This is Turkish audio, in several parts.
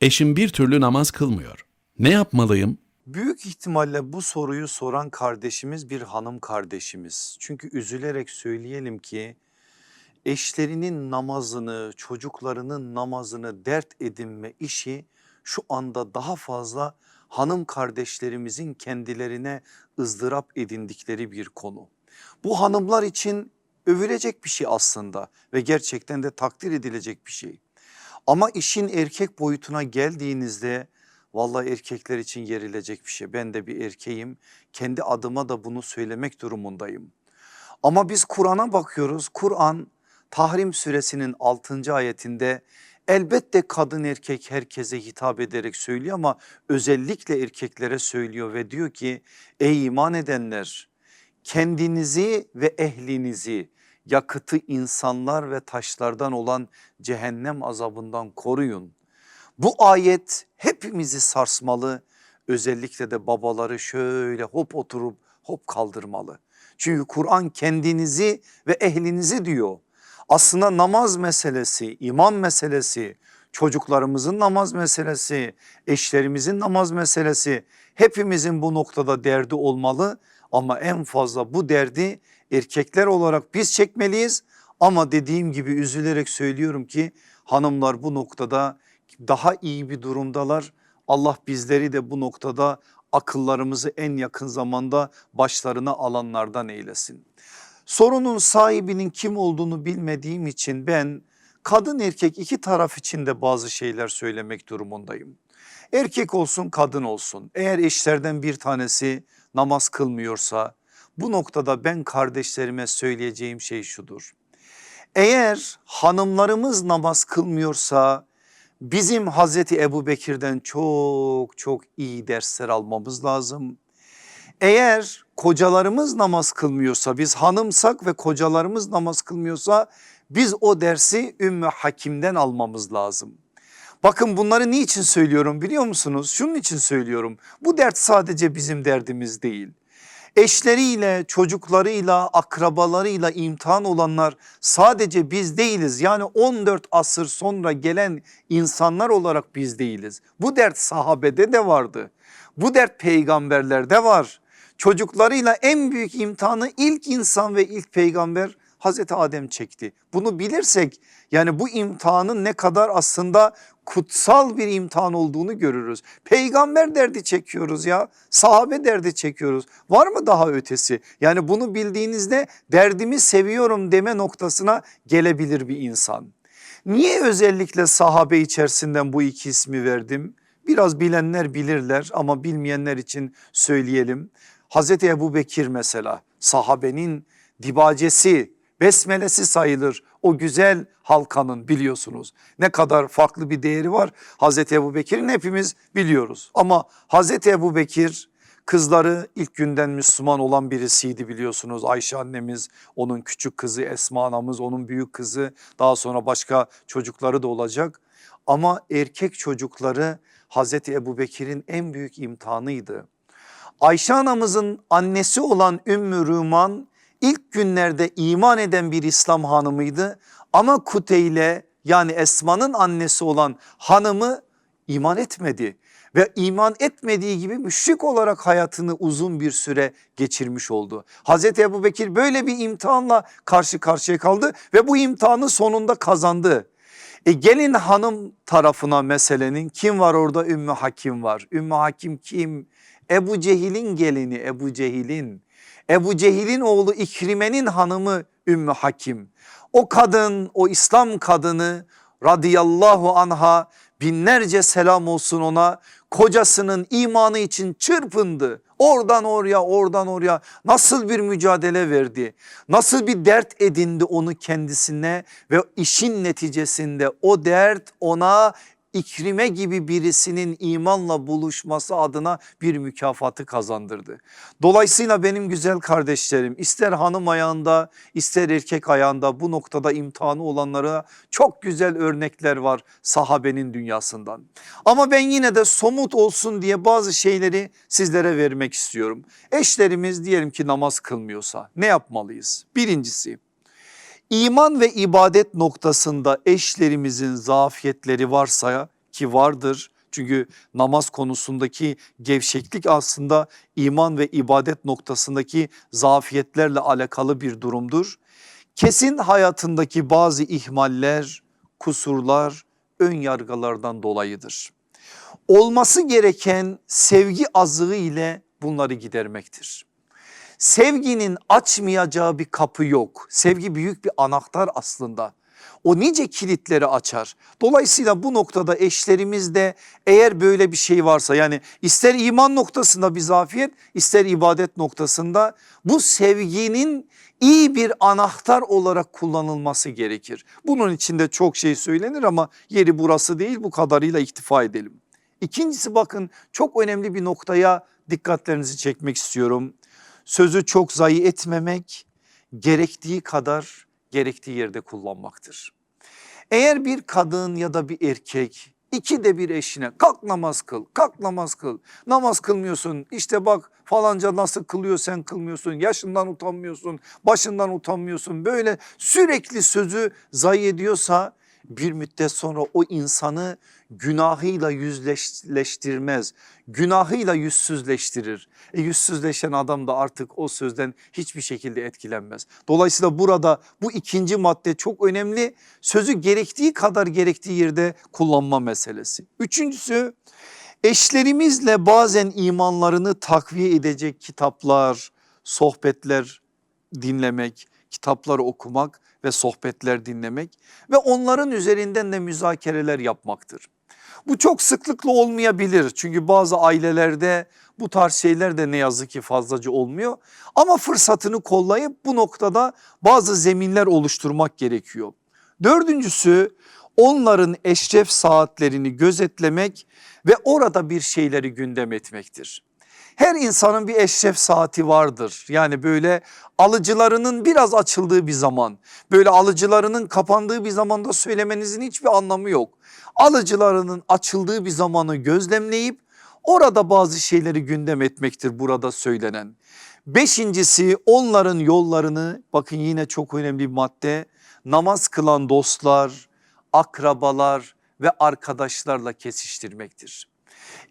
Eşim bir türlü namaz kılmıyor. Ne yapmalıyım? Büyük ihtimalle bu soruyu soran kardeşimiz bir hanım kardeşimiz. Çünkü üzülerek söyleyelim ki eşlerinin namazını, çocuklarının namazını dert edinme işi şu anda daha fazla hanım kardeşlerimizin kendilerine ızdırap edindikleri bir konu. Bu hanımlar için övülecek bir şey aslında ve gerçekten de takdir edilecek bir şey. Ama işin erkek boyutuna geldiğinizde vallahi erkekler için yerilecek bir şey. Ben de bir erkeğim. Kendi adıma da bunu söylemek durumundayım. Ama biz Kur'an'a bakıyoruz. Kur'an Tahrim suresinin 6. ayetinde elbette kadın erkek herkese hitap ederek söylüyor ama özellikle erkeklere söylüyor ve diyor ki ey iman edenler kendinizi ve ehlinizi yakıtı insanlar ve taşlardan olan cehennem azabından koruyun. Bu ayet hepimizi sarsmalı özellikle de babaları şöyle hop oturup hop kaldırmalı. Çünkü Kur'an kendinizi ve ehlinizi diyor. Aslında namaz meselesi, iman meselesi, çocuklarımızın namaz meselesi, eşlerimizin namaz meselesi hepimizin bu noktada derdi olmalı. Ama en fazla bu derdi erkekler olarak biz çekmeliyiz. Ama dediğim gibi üzülerek söylüyorum ki hanımlar bu noktada daha iyi bir durumdalar. Allah bizleri de bu noktada akıllarımızı en yakın zamanda başlarına alanlardan eylesin. Sorunun sahibinin kim olduğunu bilmediğim için ben kadın erkek iki taraf için de bazı şeyler söylemek durumundayım. Erkek olsun kadın olsun eğer eşlerden bir tanesi namaz kılmıyorsa bu noktada ben kardeşlerime söyleyeceğim şey şudur. Eğer hanımlarımız namaz kılmıyorsa bizim Hazreti Ebu Bekir'den çok çok iyi dersler almamız lazım. Eğer kocalarımız namaz kılmıyorsa biz hanımsak ve kocalarımız namaz kılmıyorsa biz o dersi Ümmü Hakim'den almamız lazım. Bakın bunları niçin söylüyorum biliyor musunuz? Şunun için söylüyorum. Bu dert sadece bizim derdimiz değil. Eşleriyle, çocuklarıyla, akrabalarıyla imtihan olanlar sadece biz değiliz. Yani 14 asır sonra gelen insanlar olarak biz değiliz. Bu dert sahabede de vardı. Bu dert peygamberlerde var. Çocuklarıyla en büyük imtihanı ilk insan ve ilk peygamber Hazreti Adem çekti. Bunu bilirsek yani bu imtihanın ne kadar aslında kutsal bir imtihan olduğunu görürüz. Peygamber derdi çekiyoruz ya sahabe derdi çekiyoruz. Var mı daha ötesi? Yani bunu bildiğinizde derdimi seviyorum deme noktasına gelebilir bir insan. Niye özellikle sahabe içerisinden bu iki ismi verdim? Biraz bilenler bilirler ama bilmeyenler için söyleyelim. Hazreti Ebu Bekir mesela sahabenin dibacesi besmelesi sayılır o güzel halkanın biliyorsunuz. Ne kadar farklı bir değeri var Hazreti Ebu Bekir'in hepimiz biliyoruz. Ama Hazreti Ebu Bekir kızları ilk günden Müslüman olan birisiydi biliyorsunuz. Ayşe annemiz onun küçük kızı Esma anamız onun büyük kızı daha sonra başka çocukları da olacak. Ama erkek çocukları Hazreti Ebu Bekir'in en büyük imtihanıydı. Ayşe anamızın annesi olan Ümmü Rüman ilk günlerde iman eden bir İslam hanımıydı. Ama Kuteyle yani Esma'nın annesi olan hanımı iman etmedi. Ve iman etmediği gibi müşrik olarak hayatını uzun bir süre geçirmiş oldu. Hazreti Ebu Bekir böyle bir imtihanla karşı karşıya kaldı ve bu imtihanı sonunda kazandı. E gelin hanım tarafına meselenin kim var orada Ümmü Hakim var. Ümmü Hakim kim? Ebu Cehil'in gelini Ebu Cehil'in. Ebu Cehil'in oğlu İkrime'nin hanımı Ümmü Hakim. O kadın o İslam kadını radıyallahu anha binlerce selam olsun ona kocasının imanı için çırpındı. Oradan oraya oradan oraya nasıl bir mücadele verdi nasıl bir dert edindi onu kendisine ve işin neticesinde o dert ona İkrime gibi birisinin imanla buluşması adına bir mükafatı kazandırdı. Dolayısıyla benim güzel kardeşlerim ister hanım ayağında ister erkek ayağında bu noktada imtihanı olanlara çok güzel örnekler var sahabenin dünyasından. Ama ben yine de somut olsun diye bazı şeyleri sizlere vermek istiyorum. Eşlerimiz diyelim ki namaz kılmıyorsa ne yapmalıyız? Birincisi iman ve ibadet noktasında eşlerimizin zafiyetleri varsa ki vardır. Çünkü namaz konusundaki gevşeklik aslında iman ve ibadet noktasındaki zafiyetlerle alakalı bir durumdur. Kesin hayatındaki bazı ihmaller, kusurlar, ön yargılardan dolayıdır. Olması gereken sevgi azığı ile bunları gidermektir. Sevginin açmayacağı bir kapı yok. Sevgi büyük bir anahtar aslında. O nice kilitleri açar. Dolayısıyla bu noktada eşlerimizde eğer böyle bir şey varsa yani ister iman noktasında bir zafiyet ister ibadet noktasında bu sevginin iyi bir anahtar olarak kullanılması gerekir. Bunun içinde çok şey söylenir ama yeri burası değil bu kadarıyla iktifa edelim. İkincisi bakın çok önemli bir noktaya dikkatlerinizi çekmek istiyorum. Sözü çok zayi etmemek gerektiği kadar gerektiği yerde kullanmaktır. Eğer bir kadın ya da bir erkek iki de bir eşine kalk namaz kıl kalk namaz kıl namaz kılmıyorsun işte bak falanca nasıl kılıyor sen kılmıyorsun yaşından utanmıyorsun başından utanmıyorsun böyle sürekli sözü zayi ediyorsa bir müddet sonra o insanı günahıyla yüzleştirmez. Günahıyla yüzsüzleştirir. E yüzsüzleşen adam da artık o sözden hiçbir şekilde etkilenmez. Dolayısıyla burada bu ikinci madde çok önemli. Sözü gerektiği kadar gerektiği yerde kullanma meselesi. Üçüncüsü eşlerimizle bazen imanlarını takviye edecek kitaplar, sohbetler dinlemek, kitapları okumak ve sohbetler dinlemek ve onların üzerinden de müzakereler yapmaktır. Bu çok sıklıkla olmayabilir çünkü bazı ailelerde bu tarz şeyler de ne yazık ki fazlaca olmuyor. Ama fırsatını kollayıp bu noktada bazı zeminler oluşturmak gerekiyor. Dördüncüsü onların eşref saatlerini gözetlemek ve orada bir şeyleri gündem etmektir. Her insanın bir eşref saati vardır. Yani böyle alıcılarının biraz açıldığı bir zaman, böyle alıcılarının kapandığı bir zamanda söylemenizin hiçbir anlamı yok. Alıcılarının açıldığı bir zamanı gözlemleyip orada bazı şeyleri gündem etmektir burada söylenen. Beşincisi onların yollarını bakın yine çok önemli bir madde namaz kılan dostlar, akrabalar ve arkadaşlarla kesiştirmektir.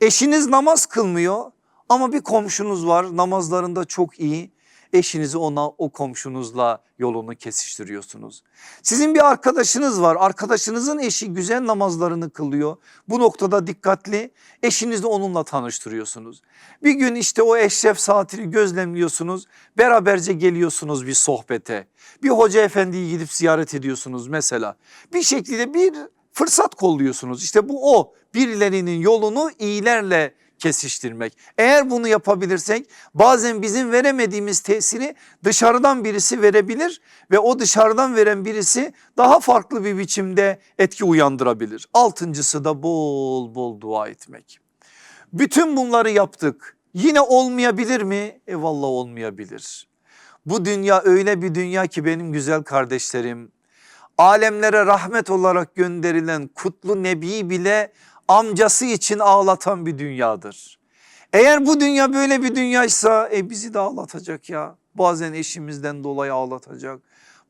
Eşiniz namaz kılmıyor ama bir komşunuz var namazlarında çok iyi. Eşinizi ona o komşunuzla yolunu kesiştiriyorsunuz. Sizin bir arkadaşınız var arkadaşınızın eşi güzel namazlarını kılıyor. Bu noktada dikkatli eşinizi onunla tanıştırıyorsunuz. Bir gün işte o eşref saatini gözlemliyorsunuz beraberce geliyorsunuz bir sohbete. Bir hoca efendiyi gidip ziyaret ediyorsunuz mesela. Bir şekilde bir fırsat kolluyorsunuz işte bu o birilerinin yolunu iyilerle kesiştirmek. Eğer bunu yapabilirsek bazen bizim veremediğimiz tesiri dışarıdan birisi verebilir ve o dışarıdan veren birisi daha farklı bir biçimde etki uyandırabilir. Altıncısı da bol bol dua etmek. Bütün bunları yaptık. Yine olmayabilir mi? E vallahi olmayabilir. Bu dünya öyle bir dünya ki benim güzel kardeşlerim alemlere rahmet olarak gönderilen kutlu nebi bile amcası için ağlatan bir dünyadır. Eğer bu dünya böyle bir dünyaysa e bizi de ağlatacak ya. Bazen eşimizden dolayı ağlatacak.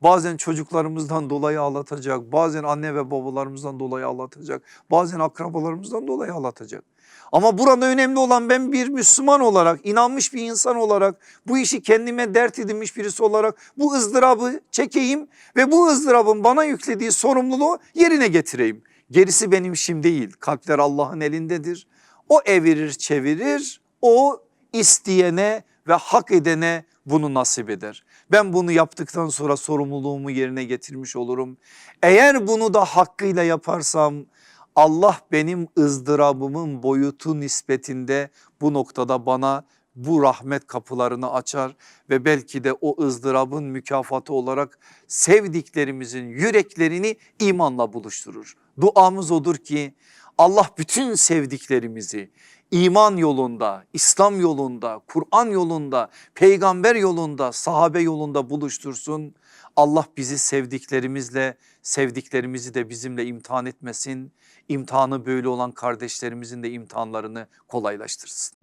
Bazen çocuklarımızdan dolayı ağlatacak. Bazen anne ve babalarımızdan dolayı ağlatacak. Bazen akrabalarımızdan dolayı ağlatacak. Ama burada önemli olan ben bir Müslüman olarak inanmış bir insan olarak bu işi kendime dert edinmiş birisi olarak bu ızdırabı çekeyim ve bu ızdırabın bana yüklediği sorumluluğu yerine getireyim. Gerisi benim işim değil kalpler Allah'ın elindedir. O evirir çevirir o isteyene ve hak edene bunu nasip eder. Ben bunu yaptıktan sonra sorumluluğumu yerine getirmiş olurum. Eğer bunu da hakkıyla yaparsam Allah benim ızdırabımın boyutu nispetinde bu noktada bana bu rahmet kapılarını açar ve belki de o ızdırabın mükafatı olarak sevdiklerimizin yüreklerini imanla buluşturur. Duamız odur ki Allah bütün sevdiklerimizi iman yolunda, İslam yolunda, Kur'an yolunda, peygamber yolunda, sahabe yolunda buluştursun. Allah bizi sevdiklerimizle sevdiklerimizi de bizimle imtihan etmesin. İmtihanı böyle olan kardeşlerimizin de imtihanlarını kolaylaştırsın.